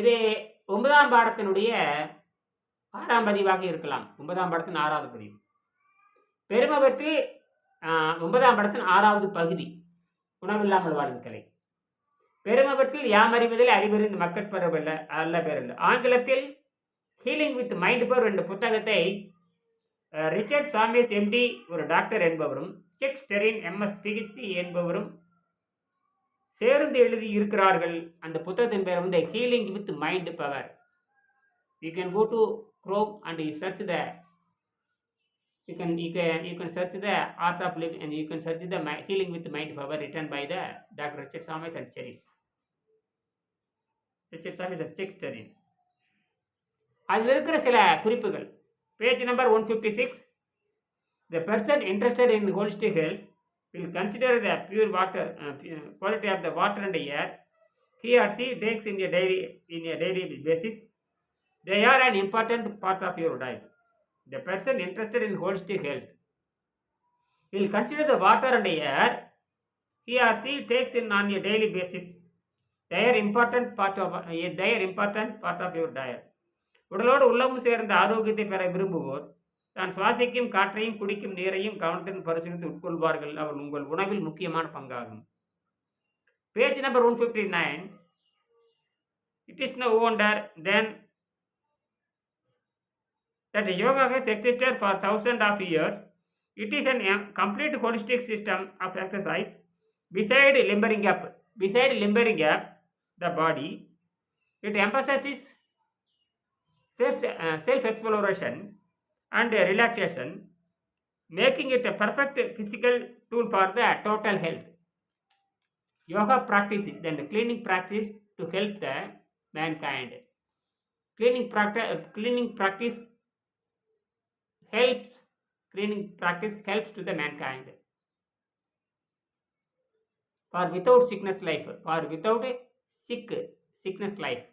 இது ஒன்பதாம் பாடத்தினுடைய ஆறாம் பதிவாக இருக்கலாம். ஒன்பதாம் படத்தின் ஆறாவது பதிவு. பெருமை பற்றி ஒன்பதாம் படத்தின் ஆறாவது பகுதி. உணவில்லாமல் வாழும் கலை. பெருமபற்றில் யாமறிவதில் அறிவறிந்து மக்கட் பெறவில்லை அல்ல பேரல்ல ஆங்கிலத்தில் ஹீலிங் வித் மைண்ட் பவர் என்ற புத்தகத்தை ரிச்சர்ட் சாமிஸ் எம்டி ஒரு டாக்டர் என்பவரும் செக் ஸ்டெரின் எம்எஸ் பிஹெச்டி என்பவரும் சேர்ந்து எழுதி இருக்கிறார்கள் அந்த புத்தகத்தின் பேர் வந்து healing with mind power you can go to Chrome and you search the you can you can you can search the art of live and you can search the my healing with mind power written by the doctor Richard Shames and cherish Richard Shames செக் ஸ்டரின் அதில் இருக்கிற சில குறிப்புகள் page number one fifty six the person interested in holistic health will consider the pure water quality of the water and air he or she takes in a daily in a daily basis they are an important part of your diet the person interested in holistic health will consider the water and air he or she takes in on a daily basis they are important part of they are important part of your diet உடலோடு உள்ளமும் சேர்ந்த ஆரோக்கியத்தை பெற விரும்புவோர் தான் சுவாசிக்கும் காற்றையும் குடிக்கும் நீரையும் கவனத்துடன் பரிசீலித்து உட்கொள்வார்கள் அவர் உங்கள் உணவில் முக்கியமான பங்காகும் page number one fifty nine it is no wonder then that yoga has existed for thousands of years. It is an em- complete holistic system of exercise. Beside limbering up, beside limbering up the body, it emphasizes self uh, self exploration and uh, relaxation, making it a perfect physical tool for the total health. Yoga practice then the cleaning practice to help the mankind. Cleaning practice, cleaning practice helps cleaning practice helps to the mankind for without sickness life for without a sick sickness life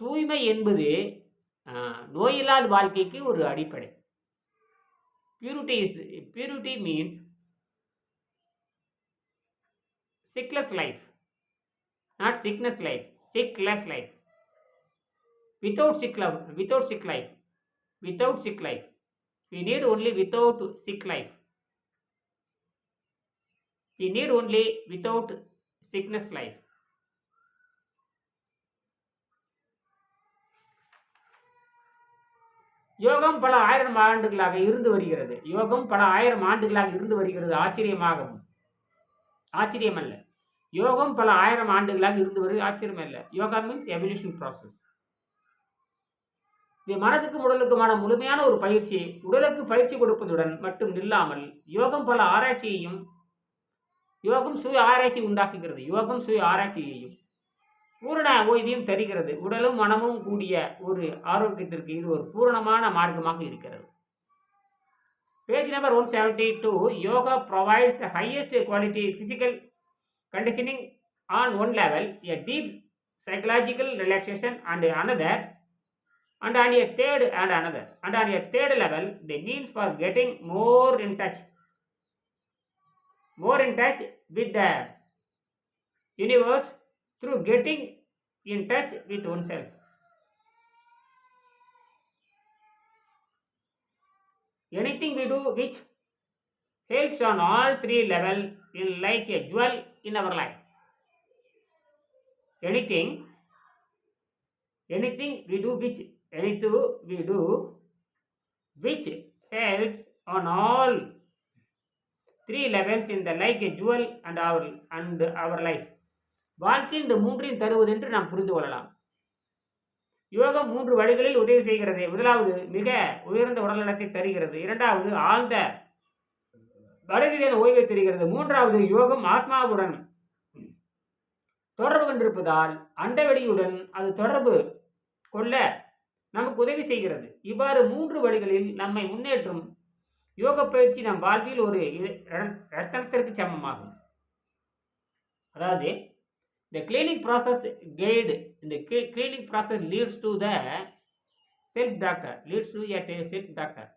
தூய்மை என்பது நோயில்லாத வாழ்க்கைக்கு ஒரு அடிப்படை purity is purity means sickless life not sickness life sickless life without sick love without sick life without sick life we need only without sick life we need only without sickness life யோகம் பல ஆயிரம் ஆண்டுகளாக இருந்து வருகிறது. யோகம் பல ஆயிரம் ஆண்டுகளாக இருந்து வருகிறது. ஆச்சரியமாகவும். ஆச்சரியம் அல்ல யோகம் பல ஆயிரம் ஆண்டுகளாக இருந்து வருவது ஆச்சரியம் அல்ல யோகா மீன்ஸ் எவல்யூஷன் ப்ராசஸ் இது மனதுக்கும் உடலுக்குமான முழுமையான ஒரு பயிற்சி. உடலுக்கு பயிற்சி கொடுப்பதுடன் மட்டும் நில்லாமல் யோகம் பல ஆராய்ச்சியையும் யோகம் சுய ஆராய்ச்சி உண்டாக்குகிறது. யோகம் சுய ஆராய்ச்சியையும். பூரண ஓய்வையும் தருகிறது உடலும் மனமும் கூடிய ஒரு ஆரோக்கியத்திற்கு இது ஒரு பூரணமான மார்க்கமாக இருக்கிறது page number one seventy two yoga provides the highest quality physical conditioning on one level a deep psychological relaxation and another and on a third and another and on a third level the means for getting more in touch more in touch with the universe through getting in touch with oneself. Anything we do which helps on all three level in like a jewel in our life. Anything, anything we do which anything we do which helps on all three levels in the like a jewel and our and our life. வாழ்க்கையில் இந்த மூன்றையும் தருவது என்று நாம் புரிந்து கொள்ளலாம். யோகம் மூன்று வழிகளில் உதவி செய்கிறது. முதலாவது மிக உயர்ந்த உடல்நலத்தை தருகிறது. இரண்டாவது ஆழ்ந்த வடரீதியான ஓய்வை தருகிறது. மூன்றாவது யோகம் ஆத்மாவுடன் தொடர்பு கொண்டிருப்பதால் அண்டவெளியுடன் அது தொடர்பு கொள்ள நமக்கு உதவி செய்கிறது. இவ்வாறு மூன்று வழிகளில் நம்மை முன்னேற்றும் யோக பயிற்சி நம் வாழ்வில் ஒரு ரத்தனத்திற்கு சமமாகும். அதாவது the cleaning process guide the cle- cleaning process leads to the self doctor leads to a self doctor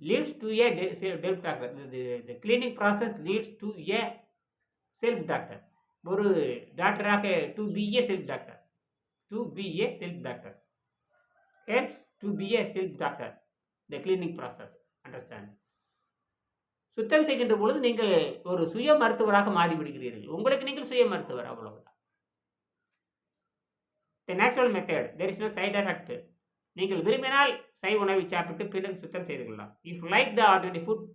leads to a de- self self doctor the, the, the cleaning process leads to a self doctor ஒரு டாக்டராக to be a self doctor to be a self doctor helps to be a self doctor the cleaning process understand சுத்தம் செய்கின்ற பொழுது நீங்கள் ஒரு சுய மருத்துவராக மாறிவிடுகிறீர்கள். உங்களுக்கு நீங்கள் சுய மருத்துவர் அவ்வளவுதான். The natural method there is no side effect நீங்கள் விரும்பினால் சைவ உணவை சாப்பிட்டு பிறகு சுத்தம் செய்து கொள்ளலாம். If like the ordinary food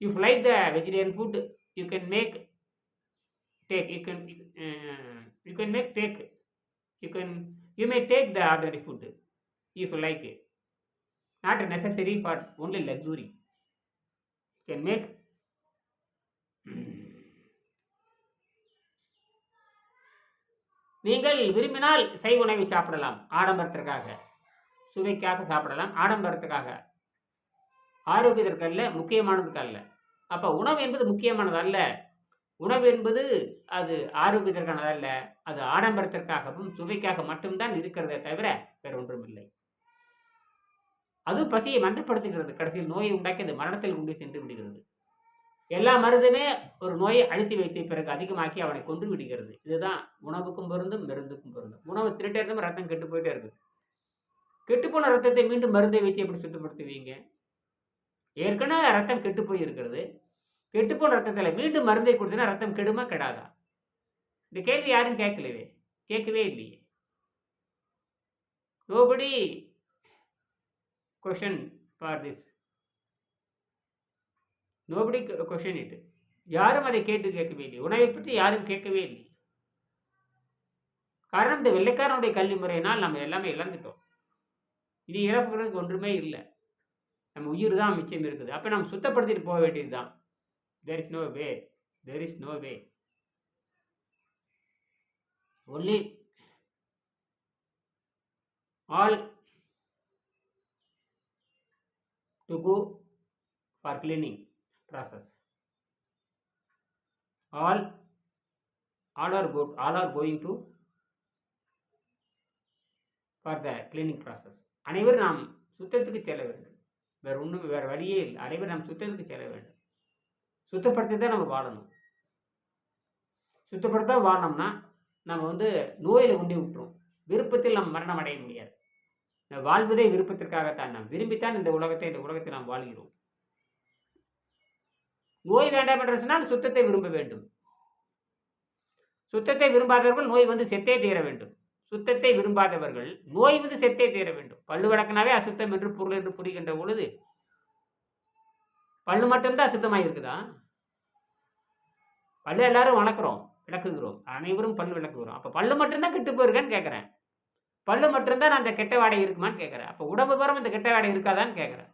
if like the vegetarian food you can make take you can you can make take you can you may take the ordinary ordinary if like not necessary for only luxury can make நீங்கள் விரும்பினால் சை உணவை சாப்பிடலாம். ஆடம்பரத்திற்காக. சுவைக்காக சாப்பிடலாம். ஆடம்பரத்துக்காக. ஆரோக்கியத்திற்கு அல்ல முக்கியமானதுக்கு அல்ல அப்போ உணவு என்பது முக்கியமானது அல்ல உணவு என்பது அது ஆரோக்கியத்திற்கானதல்ல. அது ஆடம்பரத்திற்காகவும் சுவைக்காக மட்டும்தான் இருக்கிறதே தவிர வேற ஒன்றும் இல்லை அது பசியை மந்தப்படுத்துகிறது. கடைசியில் நோயை உண்டாக்கி அது மரணத்தில் கொண்டு சென்று விடுகிறது. எல்லா மருந்துமே ஒரு நோயை அழுத்தி வைத்த பிறகு அதிகமாக்கி அவனை கொன்று விடுகிறது. இதுதான் உணவுக்கும் பொருந்தும் மருந்துக்கும் பொருந்தும். உணவு திருட்டே இருந்தும் ரத்தம் கெட்டு போயிட்டே இருக்குது. கெட்டுப்போன ரத்தத்தை மீண்டும் மருந்தை வச்சு எப்படி சுத்தப்படுத்துவீங்க? ஏற்கனவே ரத்தம் கெட்டு போய் இருக்கிறது கெட்டுப்போன ரத்தத்தில் மீண்டும் மருந்தை கொடுத்தனா ரத்தம் கெடுமா கெடாதா? இந்த கேள்வி யாரும் கேட்கலவே கேட்கவே இல்லையே. Nobody question for this nobody question it. யாரும் அதை கேட்டு கேட்கவே இல்லை உணவை பற்றி யாரும் கேட்கவே இல்லை. காரணம் இந்த வெள்ளைக்காரனுடைய கல்வி முறையினால் நம்ம எல்லாமே இழந்துட்டோம். இனி இறப்புறதுக்கு ஒன்றுமே இல்லை. நம்ம உயிர் தான் மிச்சம் இருக்குது. அப்போ நம்ம சுத்தப்படுத்திட்டு போக வேண்டியது தான். There is no way there is no way only all to go for cleaning process. All all are good all are going to for the cleaning process. அனைவரும் நாம் சுத்தத்துக்கு செல்ல வேண்டும். வேறு ஒன்றும் வேறு வழியே இல்லை. அனைவரும் நாம் சுத்தத்துக்கு செல்ல வேண்டும். சுத்தப்படுத்தி தான் நம்ம வாழணும். சுத்தப்படுத்த வாழணும்னா நம்ம வந்து நோயில் உண்டி விட்டுரும். விருப்பத்தில் நம்ம மரணம் அடைய முடியாது. வாழ்வதே விருப்பத்திற்காகத்தான். நாம் விரும்பித்தான் இந்த உலகத்தை இந்த உலகத்தை நாம் வாழ்கிறோம். நோய் வேண்டாம் என்று சொன்னால் சுத்தத்தை விரும்ப வேண்டும். சுத்தத்தை விரும்பாதவர்கள் நோய் வந்து செத்தே தீர வேண்டும். சுத்தத்தை விரும்பாதவர்கள் நோய் வந்து செத்தே தீர வேண்டும். பல்லு வழக்கினாவே அசுத்தம் என்று பொருள் என்று புரிகின்ற பொழுது பல்லு மட்டும்தான் அசுத்தமாக இருக்குதா? பல்லு எல்லாரும் வளர்க்குறோம் விளக்குகிறோம். அனைவரும் பல்லு விளக்குகிறோம். அப்போ பல்லு மட்டும்தான் கெட்டு போயிருக்கேன்னு கேட்குறேன் பல்லு மட்டும்தான் அந்த கெட்ட வாடகை இருக்குமான்னு கேட்குறேன் அப்போ உடம்பு பூரம் இந்த கெட்ட வாடகை இருக்காதான்னு கேட்குறேன்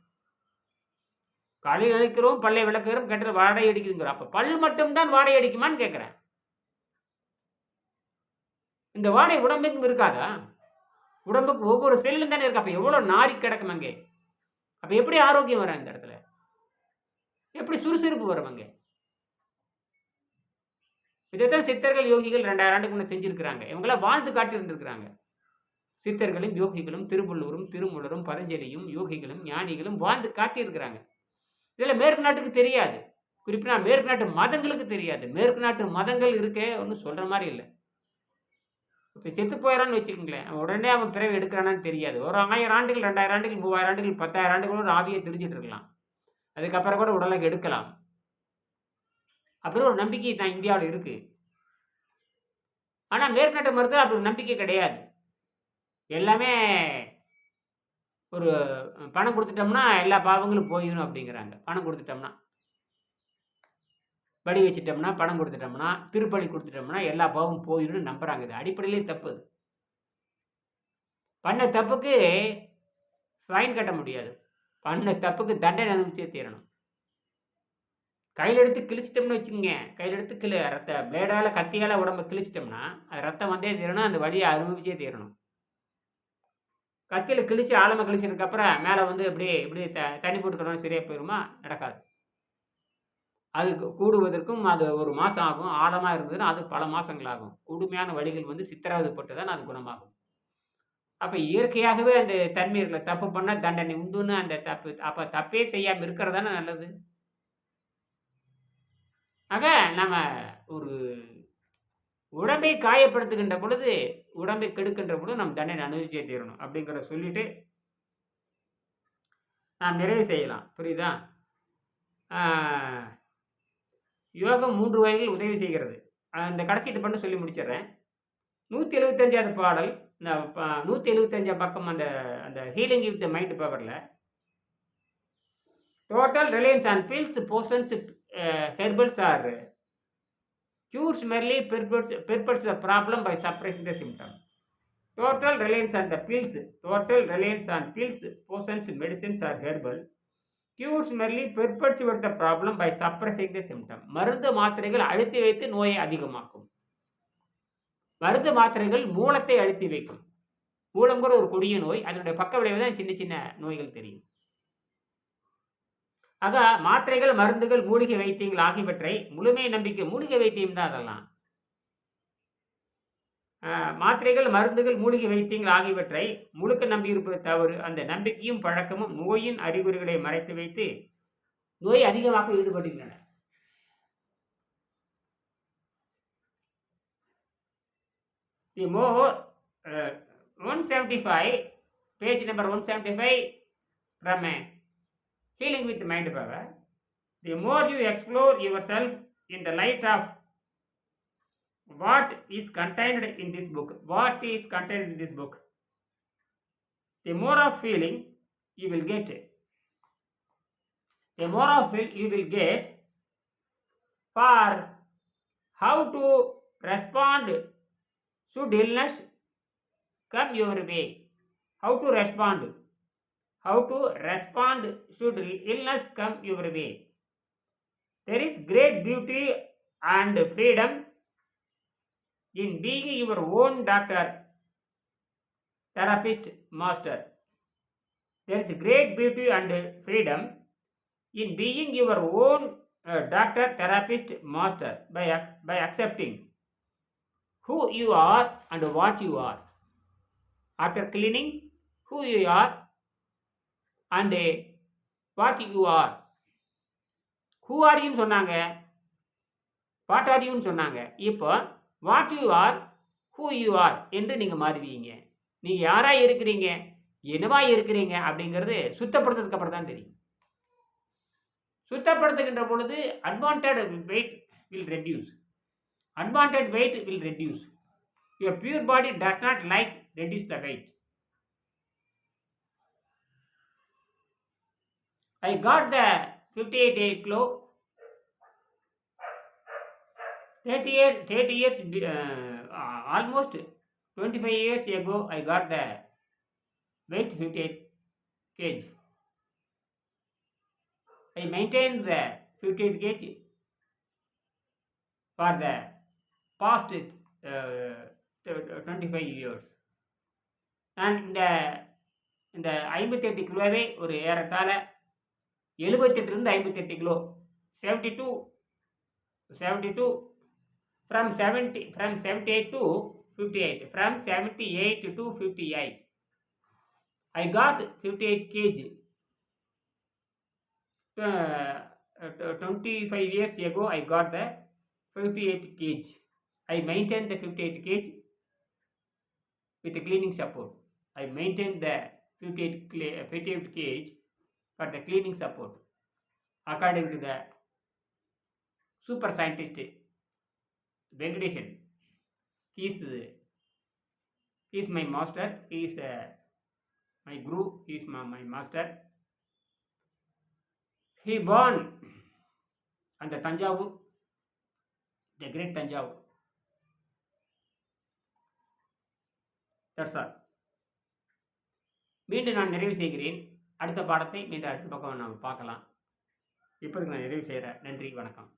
காலையில் அழிக்கிறோம் பல்லை விளக்குகிறோம் கெட்ட வாடகை அடிக்குதுங்கிறோம் அப்போ பல் மட்டும்தான் வாடகை அடிக்குமான்னு கேட்குறேன் இந்த வாடகை உடம்புக்கும் இருக்காதா? உடம்புக்கு ஒவ்வொரு செல்லும் தானே இருக்கு. அப்போ எவ்வளோ நாரி கிடக்கும் அங்கே? அப்போ எப்படி ஆரோக்கியம் வரும் இந்த இடத்துல? எப்படி சுறுசுறுப்பு வரும் அங்கே? இதைத்தான் சித்தர்கள் யோகிகள் ரெண்டாயிரம் ஆண்டுக்கு முன்னே செஞ்சுருக்கிறாங்க. இவங்களாம் வாழ்ந்து காட்டி இருந்திருக்கிறாங்க சித்தர்களும் யோகிகளும் திருவள்ளுவரும் திருமூலரும் பதஞ்சலியும் யோகிகளும் ஞானிகளும் வாழ்ந்து காட்டியிருக்கிறாங்க. இதில் மேற்கு நாட்டுக்கு தெரியாது. குறிப்பிட்டா மேற்கு நாட்டு மதங்களுக்கு தெரியாது. மேற்கு நாட்டு மதங்கள் இருக்கே ஒன்றும் சொல்கிற மாதிரி இல்லை. இப்போ செத்து போயிடறான்னு வச்சுக்கோங்களேன். அவன் உடனே அவன் பிறவி எடுக்கிறானான்னு தெரியாது. ஒரு ஆயிரம் ஆண்டுகள் ரெண்டாயிரம் ஆண்டுகள் மூவாயிரம் ஆண்டுகள் பத்தாயிரம் ஆண்டுகளோட ஆவியை தெரிஞ்சிட்டு இருக்கலாம். அதுக்கப்புறம் கூட உடலை எடுக்கலாம் அப்படின்னு ஒரு நம்பிக்கை தான் இந்தியாவில் இருக்குது ஆனால் மேற்நாட்டு மருத்துவம் அப்படி ஒரு நம்பிக்கை கிடையாது. எல்லாமே ஒரு பணம் கொடுத்துட்டோம்னா எல்லா பாவங்களும் போயிடும் அப்படிங்கிறாங்க. பணம் கொடுத்துட்டோம்னா. படி வச்சிட்டோம்னா பணம் கொடுத்துட்டோம்னா திருப்பலி கொடுத்துட்டோம்னா எல்லா பாவமும் போயிடும்னு நம்புகிறாங்க இது அடிப்படையிலே தப்பு அது. பண்ண தப்புக்கு ஃபைன் கட்ட முடியாது. பண்ண தப்புக்கு தண்டனை அனுபவிச்சே தீரணும். கையில் எடுத்து கிழிச்சிட்டோம்னு வச்சுக்கோங்க. கையில் எடுத்து கிளி ரத்த பிளேடால் கத்தியால் உடம்ப கிழிச்சிட்டோம்னா அது ரத்தம் வந்தே தீரணும் அந்த வழியை அனுபவிச்சே தீரணும். கத்தியில் கிழிச்சு ஆழமாக கிழிச்சதுக்கப்புறம் மேலே வந்து இப்படி இப்படி த தண்ணி போட்டுக்கணும் சரியாக போயிடுமா நடக்காது. அது கூடுவதற்கும் அது ஒரு மாதம் ஆகும். ஆழமாக இருந்ததுன்னா அது பல மாதங்கள் ஆகும். கொடுமையான வழிகள் வந்து சித்திரவதைப்பட்டு தான் அது குணமாகும். அப்போ இயற்கையாகவே அந்த தன்மை இருக்கல தப்பு பண்ணால் தண்டனை உண்டுன்னு அந்த தப்பு அப்போ தப்பே செய்யாமல் இருக்கிறது தானே நல்லது? ஆக நம்ம ஒரு உடம்பை காயப்படுத்துகின்ற பொழுது உடம்பை கெடுக்கின்ற பொழுது நம் தண்டனை அனுபவிச்சே தீரணும் அப்படிங்கிறத சொல்லிட்டு நாம் நிறைவு செய்யலாம். புரியுதா? யோகம் மூன்று வகையில் உதவி செய்கிறது. அந்த இந்த கடைசி இது பண்ண சொல்லி முடிச்சிடுறேன். நூற்றி எழுபத்தஞ்சாவது பாடல் இந்த நூற்றி எழுபத்தஞ்சாம் பக்கம் அந்த அந்த ஹீலிங் வித் த மைண்ட் பவரில் total reliance on pills potions herbals are cures merely perpetuates, perpetuates the problem by suppressing the symptom. Total reliance on the pills, total reliance on pills, potions, medicines or herbal cures merely perpetuates the problem by suppressing the symptom. மருந்து மாத்திரைகள் அழுத்தி வைத்து நோயை அதிகமாக்கும் மருந்து மாத்திரைகள் மூலத்தை அழுத்தி வைக்கும் மூலங்கிற ஒரு கொடிய நோய் அதனுடைய பக்க விளைவு தான் சின்ன சின்ன நோய்கள் தெரியும் ஆக மாத்திரைகள் மருந்துகள் மூலிகை வைத்தியங்கள் ஆகியவற்றை முழுமை நம்பிக்கை மூலிகை வைத்தியம் தான் அதெல்லாம். மாத்திரைகள் மருந்துகள் மூலிகை வைத்தியங்கள் ஆகியவற்றை முழுக்க நம்பியிருப்பது தவறு. அந்த நம்பிக்கையும் பழக்கமும் நோயின் அறிகுறிகளை மறைத்து வைத்து நோய் அதிகமாக ஈடுபடுகின்றன. The more uh, 175 page number 175 from a healing with mind power the more you explore yourself in the light of what is contained in this book what is contained in this book the more of feeling you will get. The more of it you will get for how to respond should illness come your way. How to respond how to respond should illness come your way. There is great beauty and freedom in being your own doctor, therapist, master. There is great beauty and freedom in being your own uh, doctor, therapist, master by, by accepting who you are and what you are. After cleaning who you are and what you are who are யூன்னு சொன்னாங்க. What are யூன்னு சொன்னாங்க. இப்போ what you are who you are என்று நீங்கள் மாறுவீங்க நீங்கள் யாராக இருக்கிறீங்க? என்னவா இருக்கிறீங்க? அப்படிங்கிறது சுத்தப்படுத்துறதுக்கு அப்புறம் தான் தெரியும். சுத்தப்படுத்துகின்ற பொழுது unwanted weight will reduce unwanted weight will reduce your pure body does not like reduce the weight I got the 58 day glow. 30 years, 30 years, uh, uh, almost 25 years ago, I got the weight 58 kg. I maintained the 58 kg for the past uh, 25 years. நான் இந்த இந்த ஐம்பத்தெட்டு கிலோவே ஒரு ஏறத்தாழ எழுபத்தெட்டுலேருந்து ஐம்பத்தெட்டு kilo. Seventy two seventy two from seventy from seventy eight to fifty eight from seventy eight to fifty eight I got fifty eight KG twenty five years ago I got the fifty eight KG I maintain the fifty eight KG with cleaning support. I maintain the 58, cla- 58 kg for the cleaning support. According to the super scientist Venkadeshan, he is, he is my master, he is uh, my guru, he is my, my master. He born on the Tanjavur, the great Tanjavur. That's all மீண்டும் நான் நிறைவு செய்கிறேன் அடுத்த பாடத்தை மீண்டும் அடுத்த பக்கம் நம்ம பார்க்கலாம். இப்போதைக்கு நான் நிறைவு செய்கிறேன் நன்றி வணக்கம்.